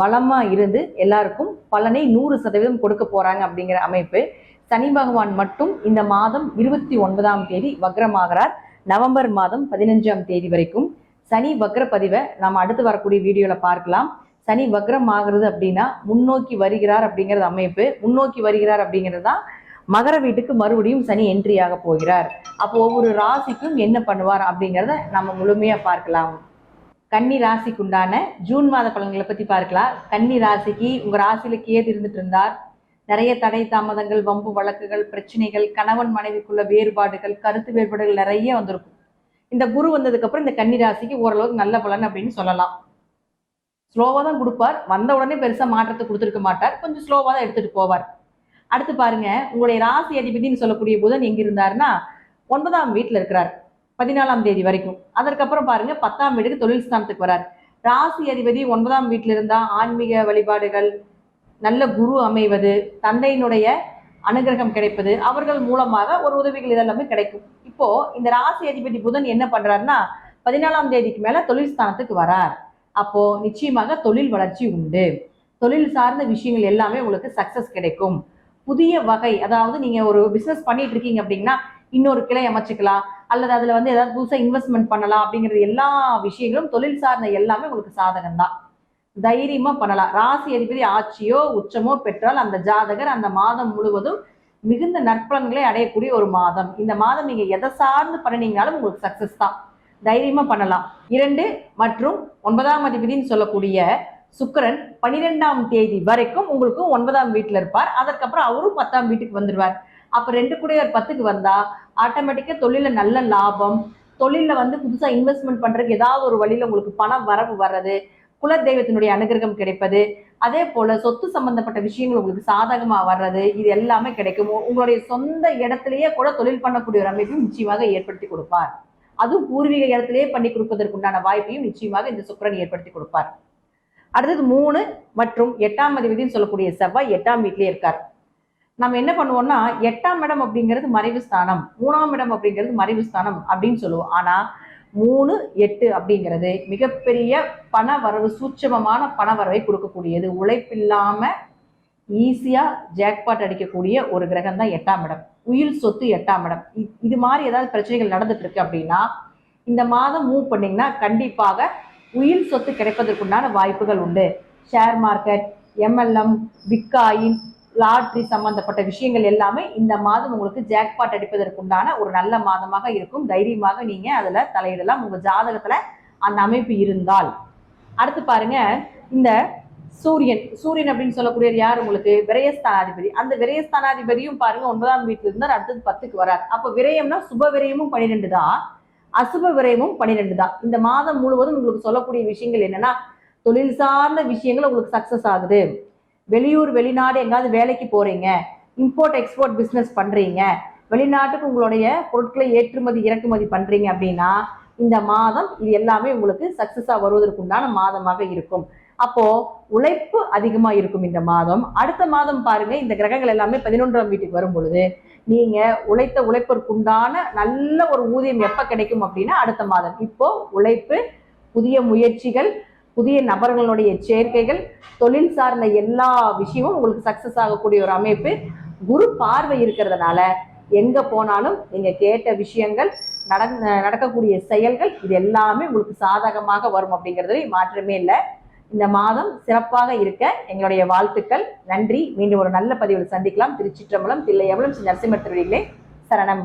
பலமாக இருந்து எல்லாருக்கும் பலனை நூறு சதவீதம் கொடுக்க போறாங்க அப்படிங்கிற அமைப்பு. சனி பகவான் மட்டும் இந்த மாதம் இருபத்தி ஒன்பதாம் தேதி வக்ரமாகிறார். நவம்பர் மாதம் பதினஞ்சாம் தேதி வரைக்கும். சனி வக்ர பதிவை நாம் அடுத்து வரக்கூடிய வீடியோல பார்க்கலாம். சனி வக்ரம் ஆகிறது அப்படின்னா முன்னோக்கி வருகிறார் அப்படிங்கிறது அமைப்பு. முன்னோக்கி வருகிறார் அப்படிங்கிறது தான் மகர வீட்டுக்கு மறுபடியும் சனி என்ட்ரி ஆக போகிறார். அப்போ ஒவ்வொரு ராசிக்கும் என்ன பண்ணுவார் அப்படிங்கிறத நம்ம முழுமையா பார்க்கலாம். கன்னி ராசிக்குண்டான ஜூன் மாத பலன்களை பத்தி பார்க்கலாம். கன்னி ராசிக்கு உங்க ராசியில கேது இருந்துட்டு இருந்தார். நிறைய தடை தாமதங்கள் வம்பு வழக்குகள் பிரச்சனைகள் கணவன் மனைவிக்குள்ள வேறுபாடுகள் கருத்து வேறுபாடுகள் நிறைய வந்திருக்கும். இந்த குரு வந்ததுக்கு அப்புறம் இந்த கன்னி ராசிக்கு ஓரளவுக்கு நல்ல பலன் அப்படின்னு சொல்லலாம். ஸ்லோவா தான் கொடுப்பார். வந்த உடனே பெருசா மாற்றத்தை கொடுத்துருக்க மாட்டார். கொஞ்சம் ஸ்லோவா தான் எடுத்துட்டு போவார். அடுத்து பாருங்க உங்களுடைய ராசி அதிபதினு சொல்லக்கூடிய புதன் எங்க இருந்தாருன்னா ஒன்பதாம் வீட்டுல இருக்கிறார். பதினாலாம் தேதி வரைக்கும். அதற்கப்புறம் பாருங்க பத்தாம் வீடுக்கு தொழில் ஸ்தானத்துக்கு வரார். ராசி அதிபதி ஒன்பதாம் வீட்டில் இருந்தா ஆன்மீக வழிபாடுகள் நல்ல குரு அமைவது தந்தையினுடைய அனுகிரகம் கிடைப்பது அவர்கள் மூலமாக ஒரு உதவிகள் இதெல்லாமே கிடைக்கும். இப்போ இந்த ராசி அதிபதி புதன் என்ன பண்றாருன்னா பதினாலாம் தேதிக்கு மேல தொழில் ஸ்தானத்துக்கு வரார். அப்போ நிச்சயமாக தொழில் வளர்ச்சி உண்டு. தொழில் சார்ந்த விஷயங்கள் எல்லாமே உங்களுக்கு சக்சஸ் கிடைக்கும். புதிய வகை அதாவது நீங்க ஒரு பிசினஸ் பண்ணிட்டு இருக்கீங்க அப்படின்னா இன்னொரு கிளை அமைச்சுக்கலாம் அல்லது அதுல வந்து ஏதாவது புதுசாக இன்வெஸ்ட்மெண்ட் பண்ணலாம் அப்படிங்கிறது எல்லா விஷயங்களும் தொழில் சார்ந்த எல்லாமே உங்களுக்கு சாதகம் தான் தைரியமா பண்ணலாம். ராசி அதிபதி ஆட்சியோ உச்சமோ பெற்றால் அந்த ஜாதகர் அந்த மாதம் முழுவதும் மிகுந்த நற்பலன்களை அடையக்கூடிய ஒரு மாதம். இந்த மாதம் நீங்க எதை சார்ந்து பண்ணினீங்கனாலும் உங்களுக்கு சக்சஸ் தான். தைரியமா பண்ணலாம். இரண்டு மற்றும் ஒன்பதாம் அதிபதினு சொல்லக்கூடிய சுக்கிரன் பனிரெண்டாம் தேதி வரைக்கும் உங்களுக்கு ஒன்பதாம் வீட்டில் இருப்பார். அதற்கப்புறம் அவரும் பத்தாம் வீட்டுக்கு வந்துடுவார் அப்ப ரெண்டு கூட ஒரு பத்துக்கு வந்தா ஆட்டோமேட்டிக்கா தொழில நல்ல லாபம். தொழில வந்து புதுசா இன்வெஸ்ட்மெண்ட் பண்றதுக்கு ஏதாவது ஒரு வழியில உங்களுக்கு பணம் வரவு வர்றது குலதெய்வத்தினுடைய அனுகிரகம் கிடைப்பது அதே போல சொத்து சம்பந்தப்பட்ட விஷயங்கள் உங்களுக்கு சாதகமா வர்றது இது எல்லாமே கிடைக்கும். உங்களுடைய சொந்த இடத்திலேயே கூட தொழில் பண்ணக்கூடிய ஒரு அமைப்பையும் நிச்சயமாக ஏற்படுத்தி கொடுப்பார். அதுவும் பூர்வீக இடத்திலேயே பண்ணி கொடுப்பதற்குண்டான வாய்ப்பையும் நிச்சயமாக இந்த சுக்கரன் ஏற்படுத்தி கொடுப்பார். அடுத்தது மூணு மற்றும் எட்டாம் அதிபதினு சொல்லக்கூடிய செவ்வாய் எட்டாம் வீட்டிலே இருக்கார். நம்ம என்ன பண்ணுவோம்னா எட்டாம் இடம் அப்படிங்கிறது மறைவு ஸ்தானம் மூணாம் இடம் அப்படிங்கிறது மறைவு ஸ்தானம் அப்படின்னு சொல்லுவோம். ஆனா மூணு எட்டு அப்படிங்கிறது மிகப்பெரிய பண வரவு சூட்சமமான பண வரவை கொடுக்கக்கூடியது. உழைப்பில்லாம ஈஸியா ஜாக்பாட் அடிக்கக்கூடிய ஒரு கிரகம் தான் எட்டாம் இடம். உயில் சொத்து எட்டாம் இடம். இ- இது மாதிரி ஏதாவது பிரச்சனைகள் நடந்துட்டு இருக்கு அப்படின்னா இந்த மாதம் மூவ் பண்ணீங்கன்னா கண்டிப்பாக உயில் சொத்து கிடைப்பதற்குண்டான வாய்ப்புகள் உண்டு. Share market MLM bitcoin lottery சம்பந்தப்பட்ட விஷயங்கள் எல்லாமே இந்த மாதம் உங்களுக்கு ஜாக்பாட் அடிப்பதற்குண்டான ஒரு நல்ல மாதமாக இருக்கும். தைரியமாக நீங்க அதுல தலையிடலாம். உங்க ஜாதகத்துல அந்த அமைப்பு இருந்தால். அடுத்து பாருங்க இந்த சூரியன். சூரியன் அப்படின்னு சொல்லக்கூடிய யார் உங்களுக்கு? விரயஸ்தானாதிபதி. அந்த விரயஸ்தானாதிபதியும் பாருங்க ஒன்பதாம் வீட்டுல இருந்தார் அடுத்தது பத்துக்கு வரார். அப்ப விரயம்னா சுப விரயமும் பனிரெண்டு தான். அசுப விரயமும் பனிரெண்டு தான். இந்த மாதம் முழுவதும் உங்களுக்கு சொல்லக்கூடிய விஷயங்கள் என்னன்னா தொழில் சார்ந்த விஷயங்கள் உங்களுக்கு சக்சஸ் ஆகுது. வெளியூர் வெளிநாடு எங்காவது வேலைக்கு போறீங்க இம்போர்ட் எக்ஸ்போர்ட் பிஸ்னஸ் பண்றீங்க வெளிநாட்டுக்கு உங்களுடைய பொருட்களை ஏற்றுமதி இறக்குமதி பண்றீங்க அப்படின்னா இந்த மாதம் இது எல்லாமே உங்களுக்கு சக்சஸா வருவதற்குண்டான மாதமாக இருக்கும். அப்போ உழைப்பு அதிகமா இருக்கும் இந்த மாதம். அடுத்த மாதம் பாருங்க இந்த கிரகங்கள் எல்லாமே பதினொன்றாம் வீட்டுக்கு வரும் பொழுது நீங்க உழைத்த உழைப்பிற்குண்டான நல்ல ஒரு ஊதியம் எப்ப கிடைக்கும் அப்படின்னா அடுத்த மாதம். இப்போ உழைப்பு புதிய முயற்சிகள் புதிய நபர்களுடைய சேர்க்கைகள் தொழில் சார்ந்த எல்லா விஷயமும் உங்களுக்கு சக்சஸ் ஆகக்கூடிய ஒரு அமைப்பு. குரு பார்வை இருக்கிறதுனால எங்க போனாலும் நீங்க கேட்ட விஷயங்கள் நடந் நடக்கக்கூடிய செயல்கள் இது எல்லாமே உங்களுக்கு சாதகமாக வரும் அப்படிங்கிறது மாற்றமே இல்லை. இந்த மாதம் சிறப்பாக இருக்க எங்களுடைய வாழ்த்துக்கள். நன்றி. மீண்டும் ஒரு நல்ல பதிவில் சந்திக்கலாம். திருச்சிற்றம்பலம் தில்லையம்பலம் ஸ்ரீ நரசிம்மர் திருவிகளே சரணம்.